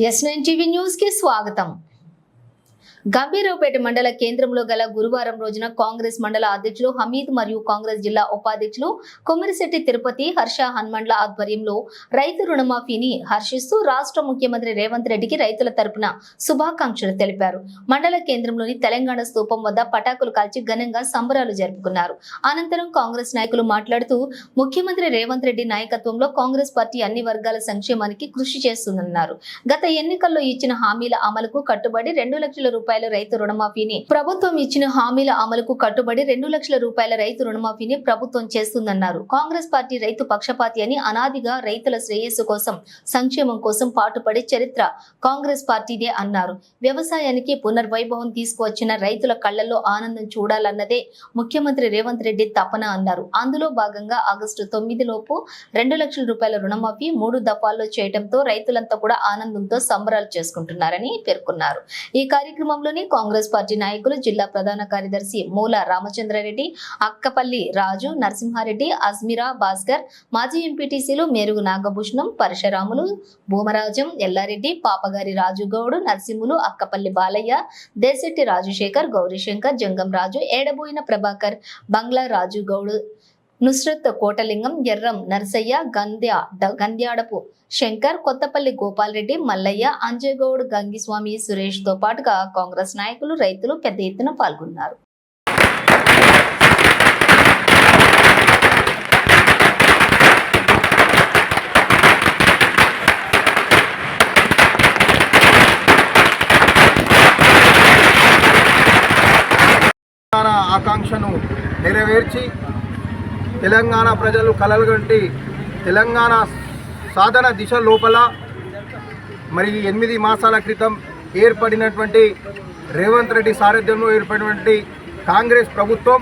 Yes nine TV news కి స్వాగతం గంభీరావుపేట మండల కేంద్రంలో గల గురువారం రోజున కాంగ్రెస్ మండల అధ్యక్షులు హమీద్ మరియు కాంగ్రెస్ జిల్లా ఉపాధ్యక్షులు కొమిరిశెట్టి తిరుపతి హర్ష హన్మండ్ల ఆధ్వర్యంలో రైతు రుణమాఫీని హర్షిస్తూ రాష్ట్ర ముఖ్యమంత్రి రేవంత్ రెడ్డికి రైతుల తరపున శుభాకాంక్షలు తెలిపారు. మండల కేంద్రంలోని తెలంగాణ స్తూపం వద్ద పటాకులు కాల్చి ఘనంగా సంబరాలు జరుపుకున్నారు. అనంతరం కాంగ్రెస్ నాయకులు మాట్లాడుతూ ముఖ్యమంత్రి రేవంత్ రెడ్డి నాయకత్వంలో కాంగ్రెస్ పార్టీ అన్ని వర్గాల సంక్షేమానికి కృషి చేస్తుందన్నారు. గత ఎన్నికల్లో ఇచ్చిన హామీల అమలుకు కట్టుబడి రెండు లక్షల రూపాయలు రైతు రుణమాఫీని ప్రభుత్వం ఇచ్చిన హామీల అమలుకు కట్టుబడి రెండు లక్షల రూపాయల రైతు రుణమాఫీని ప్రభుత్వం చేస్తుందన్నారు. కాంగ్రెస్ పార్టీ రైతు పక్షపాతి అని అనాదిగా రైతుల శ్రేయస్సు కోసం సంక్షేమం కోసం పాటుపడే చరిత్ర కాంగ్రెస్ పార్టీదే అన్నారు. వ్యవసాయానికి పునర్వైభవం తీసుకువచ్చిన రైతుల కళ్ళలో ఆనందం చూడాలన్నదే ముఖ్యమంత్రి రేవంత్ రెడ్డి తపన అన్నారు. అందులో భాగంగా ఆగస్టు తొమ్మిది లోపు రెండు లక్షల రూపాయల రుణమాఫీ మూడు దఫాల్లో చేయడంతో రైతులంతా కూడా ఆనందంతో సంబరాలు చేసుకుంటున్నారని పేర్కొన్నారు. ఈ కార్యక్రమం కార్యక్రమంలోని కాంగ్రెస్ పార్టీ నాయకులు జిల్లా ప్రధాన కార్యదర్శి మూల రామచంద్రారెడ్డి అక్కపల్లి రాజు నరసింహారెడ్డి అజ్మిరా భాస్కర్ మాజీ ఎంపీటీసీలు మేరుగు నాగభూషణం పరశురాములు భూమరాజం ఎల్లారెడ్డి పాపగారి రాజుగౌడు నరసింహులు అక్కపల్లి బాలయ్య దేశెట్టి రాజశేఖర్ గౌరీశంకర్ జంగం రాజు ఏడబోయిన ప్రభాకర్ బంగ్లా రాజుగౌడు నుస్రత్ కోటలింగం ఎర్రం నరసయ్య గంధ్య గంధ్యాడపు శంకర్ కొత్తపల్లి గోపాల్రెడ్డి మల్లయ్య మల్లయ్య అంజేగౌడ్ గంగిస్వామి సురేష్తో పాటుగా కాంగ్రెస్ నాయకులు రైతులు పెద్ద ఎత్తున పాల్గొన్నారు. తెలంగాణ ప్రజలు కలలుగంటి తెలంగాణ సాధన దిశ లోపల మరి ఎనిమిది మాసాల క్రితం ఏర్పడినటువంటి రేవంత్ రెడ్డి సారథ్యంలో ఏర్పడినటువంటి కాంగ్రెస్ ప్రభుత్వం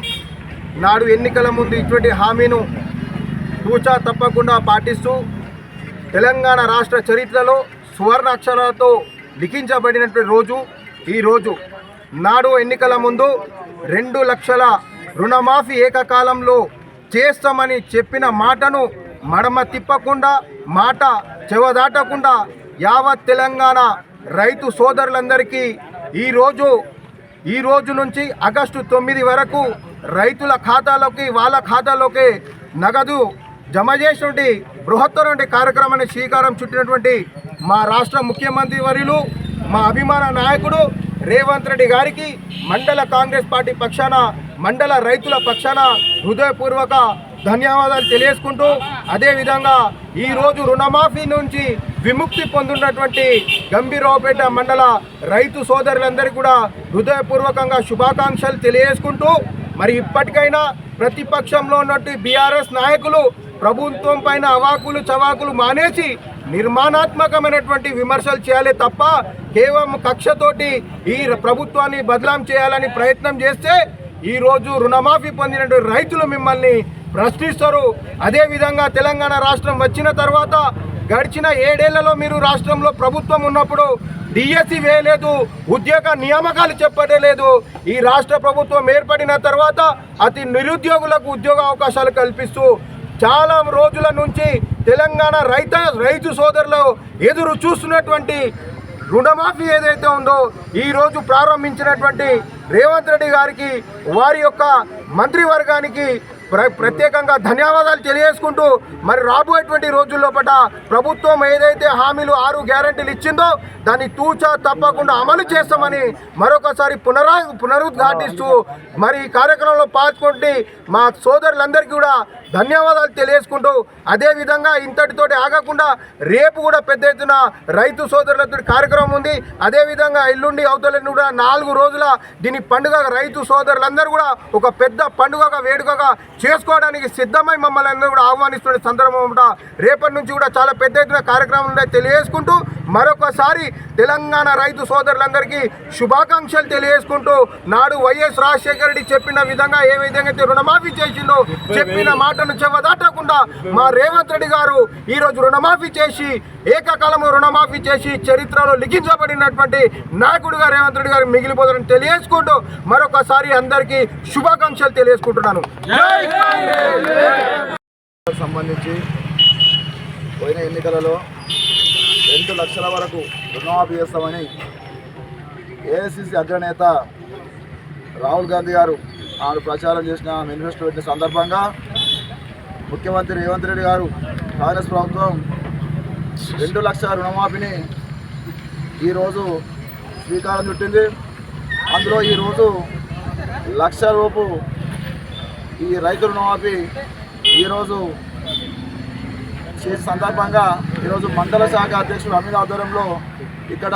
నాడు ఎన్నికల ముందు ఇటువంటి హామీను తూచా తప్పకుండా పాటిస్తూ తెలంగాణ రాష్ట్ర చరిత్రలో సువర్ణ అక్షరాలతో లిఖించబడినటువంటి రోజు. ఈరోజు నాడు ఎన్నికల ముందు రెండు లక్షల రుణమాఫీ ఏకకాలంలో చేస్తామని చెప్పిన మాటను మడమ తిప్పకుండా మాట చెవదాటకుండా యావత్ తెలంగాణ రైతు సోదరులందరికీ ఈరోజు ఈ రోజు నుంచి ఆగస్టు తొమ్మిది వరకు రైతుల ఖాతాలోకి వాళ్ళ ఖాతాలోకి నగదు జమ చేసినటువంటి బృహత్తరంటి కార్యక్రమాన్ని శ్రీకారం చుట్టినటువంటి మా రాష్ట్ర ముఖ్యమంత్రి వర్యులు మా అభిమాన నాయకుడు రేవంత్ రెడ్డి గారికి మండల కాంగ్రెస్ పార్టీ పక్షాన మండల రైతుల పక్షాన హృదయపూర్వక ధన్యవాదాలు తెలియజేసుకుంటూ అదేవిధంగా ఈరోజు రుణమాఫీ నుంచి విముక్తి పొందుతున్నటువంటి గంభీరావుపేట మండల రైతు సోదరులందరికీ కూడా హృదయపూర్వకంగా శుభాకాంక్షలు తెలియజేసుకుంటూ మరి ఇప్పటికైనా ప్రతిపక్షంలో ఉన్నట్టు బీఆర్ఎస్ నాయకులు ప్రభుత్వం పైన అవాకులు చవాకులు మానేసి నిర్మాణాత్మకమైనటువంటి విమర్శలు చేయాలి తప్ప కేవలం కక్షతోటి ఈ ప్రభుత్వాన్ని బదలాం చేయాలని ప్రయత్నం చేస్తే ఈరోజు రుణమాఫీ పొందినటువంటి రైతులు మిమ్మల్ని ప్రశ్నిస్తారు. అదేవిధంగా తెలంగాణ రాష్ట్రం వచ్చిన తర్వాత గడిచిన ఏడేళ్ళలో మీరు రాష్ట్రంలో ప్రభుత్వం ఉన్నప్పుడు డిఎస్సి వేయలేదు ఉద్యోగ నియామకాలు చెప్పడే లేదు. ఈ రాష్ట్ర ప్రభుత్వం ఏర్పడిన తర్వాత అతి నిరుద్యోగులకు ఉద్యోగ అవకాశాలు కల్పిస్తూ చాలా రోజుల నుంచి తెలంగాణ రైత రైతు సోదరులు ఎదురు చూస్తున్నటువంటి రుణమాఫీ ఏదైతే ఉందో ఈరోజు ప్రారంభించినటువంటి రేవంత్ రెడ్డి గారికి వారి యొక్క మంత్రివర్గానికి ప్రత్యేకంగా ధన్యవాదాలు తెలియజేసుకుంటూ మరి రాబోయేటువంటి రోజుల్లోపట ప్రభుత్వం ఏదైతే హామీలు ఆరు గ్యారంటీలు ఇచ్చిందో దాన్ని తూచా తప్పకుండా అమలు చేస్తామని మరొకసారి పునరా పునరుద్ఘాటిస్తూ మరి ఈ కార్యక్రమంలో పాల్గొంటే మా సోదరులందరికీ కూడా ధన్యవాదాలు తెలియజేసుకుంటూ అదేవిధంగా ఇంతటితోటి ఆగకుండా రేపు కూడా పెద్ద ఎత్తున రైతు సోదరులతో కార్యక్రమం ఉంది. అదేవిధంగా ఎల్లుండి అవతలని కూడా నాలుగు రోజుల దీని పండుగ రైతు సోదరులందరూ కూడా ఒక పెద్ద పండుగగా వేడుకగా చేసుకోవడానికి సిద్ధమై మమ్మల్ని అందరూ కూడా ఆహ్వానిస్తున్న సందర్భం రేపటి నుంచి కూడా చాలా పెద్ద ఎత్తున కార్యక్రమం ఉన్నాయి తెలియజేసుకుంటూ మరొకసారి తెలంగాణ రైతు సోదరులందరికీ శుభాకాంక్షలు తెలియజేసుకుంటూ నాడు వైఎస్ రాజశేఖర రెడ్డి చెప్పిన విధంగా ఏ విధంగా అయితే రుణమాఫీ చేసిందో చెప్పిన మాటను చెవదాటకుండా మా రేవంత్ రెడ్డి గారు ఈ రోజు రుణమాఫీ చేసి ఏకకాలంలో రుణమాఫీ చేసి చరిత్రలో లిఖించబడినటువంటి నాయకుడిగా రేవంత్ రెడ్డి గారు మిగిలిపోతారని తెలియజేసుకుంటూ మరొకసారి అందరికీ శుభాకాంక్షలు తెలియజేసుకుంటున్నాను. సంబంధించి పోయిన ఎన్నికలలో ఐదు లక్షల వరకు రుణమాఫీ చేస్తామని ఏఐసిసి అగ్రనేత రాహుల్ గాంధీ గారు ఆమె ప్రచారం చేసిన మేనిఫెస్టో పెట్టిన సందర్భంగా ముఖ్యమంత్రి రేవంత్ రెడ్డి గారు కాంగ్రెస్ ప్రభుత్వం రెండు లక్షల రుణమాఫీని ఈరోజు శ్రీకారం చుట్టింది. అందులో ఈరోజు లక్ష రూపు ఈ రైతు రుణమాఫీ ఈరోజు చేసే సందర్భంగా ఈరోజు మండల శాఖ అధ్యక్షుడు అమీన్ ఆధ్వర్యంలో ఇక్కడ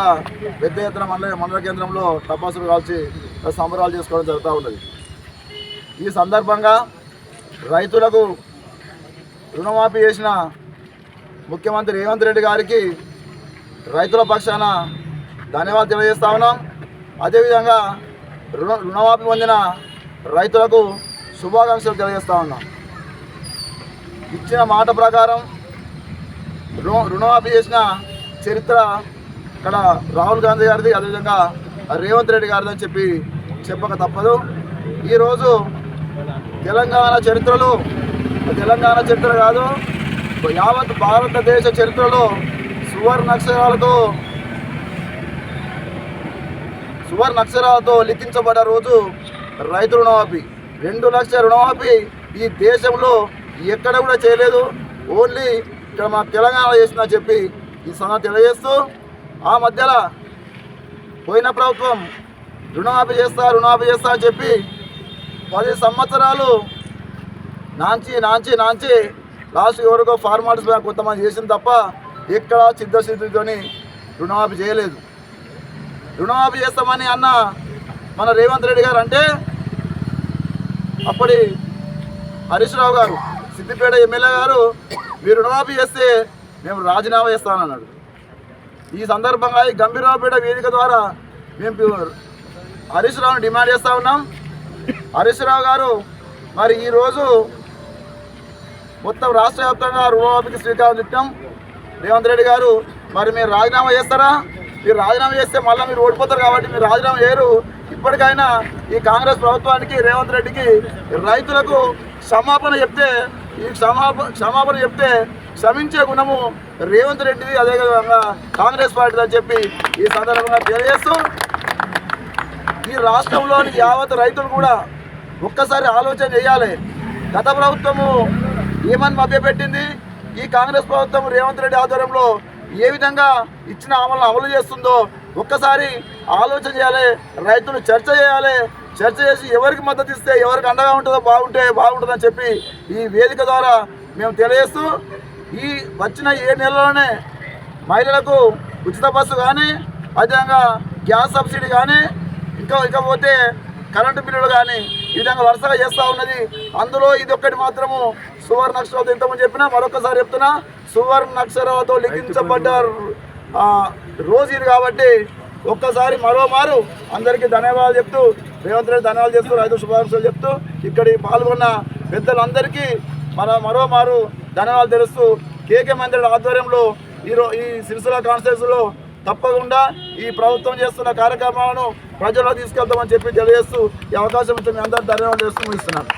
పెద్ద ఎత్తున మండల మండల కేంద్రంలో టపాసులు కాల్చి సంబరాలు చేసుకోవడం జరుగుతూ ఉన్నది. ఈ సందర్భంగా రైతులకు రుణమాఫీ చేసిన ముఖ్యమంత్రి రేవంత్ రెడ్డి గారికి రైతుల పక్షాన ధన్యవాదాలు తెలియజేస్తా ఉన్నాం. అదేవిధంగా రుణ రుణమాఫీ పొందిన రైతులకు శుభాకాంక్షలు తెలియజేస్తా ఉన్నాం. ఇచ్చిన మాట ప్రకారం రుణమాఫీ చేసిన చరిత్ర ఇక్కడ రాహుల్ గాంధీ గారిది అదేవిధంగా రేవంత్ రెడ్డి గారిది అని చెప్పి చెప్పక తప్పదు. ఈరోజు తెలంగాణ చరిత్రలో తెలంగాణ చరిత్ర కాదు యావత్ భారతదేశ చరిత్రలో సువర్ణ అక్షరాలతో సువర్ణ అక్షరాలతో లిఖించబడ్డ రోజు రైతు రుణమాఫీ. రెండు లక్షల రుణమాఫీ ఈ దేశంలో ఎక్కడ కూడా చేయలేదు. ఓన్లీ ఇక్కడ మా తెలంగాణ చేసిన చెప్పి ఈ సంగతి తెలియజేస్తూ ఆ మధ్యలో పోయిన ప్రభుత్వం రుణమాఫీ చేస్తా రుణమాఫీ చేస్తా అని చెప్పి పది సంవత్సరాలు నాంచి నాంచి నాంచి లాస్ట్ ఎవరికో ఫార్మాలిటీస్ బ్యాంక్ కొంతమంది చేసింది తప్ప ఎక్కడ చిత్తశుద్ధితోని రుణమాఫీ చేయలేదు. రుణమాఫీ చేస్తామని అన్న మన రేవంత్ రెడ్డి గారు అంటే అప్పటి హరీష్ రావు గారు సిద్దిపేట ఎమ్మెల్యే గారు మీరు రుణమాఫీ చేస్తే మేము రాజీనామా చేస్తానన్నాడు ఈ సందర్భంగా ఈ గంభీరావుపేట వేదిక ద్వారా మేము హరీష్ రావుని డిమాండ్ చేస్తూ ఉన్నాం. హరీష్ రావు గారు మరి ఈరోజు మొత్తం రాష్ట్ర వ్యాప్తంగా రుణమాఫీకి శ్రీకారం చుట్టాం. రేవంత్ రెడ్డి గారు మరి మీరు రాజీనామా చేస్తారా? మీరు రాజీనామా చేస్తే మళ్ళీ మీరు ఓడిపోతారు కాబట్టి మీరు రాజీనామా చేయరు. ఇప్పటికైనా ఈ కాంగ్రెస్ ప్రభుత్వానికి రేవంత్ రెడ్డికి రైతులకు క్షమాపణ చెప్తే ఈ క్షమాప క్షమాపణ చెప్తే క్షమించే గుణము రేవంత్ రెడ్డిది అదేవిధంగా కాంగ్రెస్ పార్టీ అని చెప్పి ఈ సందర్భంగా తెలియజేస్తూ ఈ రాష్ట్రంలోని యావత్ రైతులు కూడా ఒక్కసారి ఆలోచన చేయాలి. గత ప్రభుత్వము ఏమని మభ్యపెట్టింది? ఈ కాంగ్రెస్ ప్రభుత్వం రేవంత్ రెడ్డి ఆధ్వర్యంలో ఏ విధంగా ఇచ్చిన అమలు అమలు చేస్తుందో ఒక్కసారి ఆలోచన చేయాలి రైతులు చర్చ చేయాలి చర్చ చేసి ఎవరికి మద్దతు ఇస్తే ఎవరికి అండగా ఉంటుందో బాగుంటే బాగుంటుందని చెప్పి ఈ వేదిక ద్వారా మేము తెలియజేస్తూ ఈ వచ్చిన ఏ నెలలోనే మహిళలకు ఉచిత బస్సు కానీ అదేవిధంగా గ్యాస్ సబ్సిడీ కానీ ఇంకా ఇకపోతే కరెంటు బిల్లులు కానీ ఈ విధంగా వరుసగా చేస్తూ ఉన్నది. అందులో ఇది ఒక్కటి మాత్రము సువర్ణ అక్షరాలతో ఇంతకుముందు చెప్పినా మరొకసారి చెప్తున్నా సువర్ణ అక్షరాలతో లిఖించబడ్డ రోజు ఇది కాబట్టి ఒక్కసారి మరోమారు అందరికీ ధన్యవాదాలు చెప్తూ రేవంత్ రెడ్డి ధన్యవాదాలు చేస్తూ రైతు శుభాకాంక్షలు చెప్తూ ఇక్కడి పాల్గొన్న పెద్దలందరికీ మన మరోమారు ధన్యవాదాలు తెలుస్తూ కేకే మందిర ఆధ్వర్యంలో ఈరో ఈ సిరిసిల్ల కాన్స్టిట్యూన్సీలో తప్పకుండా ఈ ప్రభుత్వం చేస్తున్న కార్యక్రమాలను ప్రజల్లో తీసుకెళ్తామని చెప్పి తెలియజేస్తూ ఈ అవకాశం ఇచ్చి మీ అందరూ ధన్యవాదాలు చేస్తూ ముగిస్తున్నాను.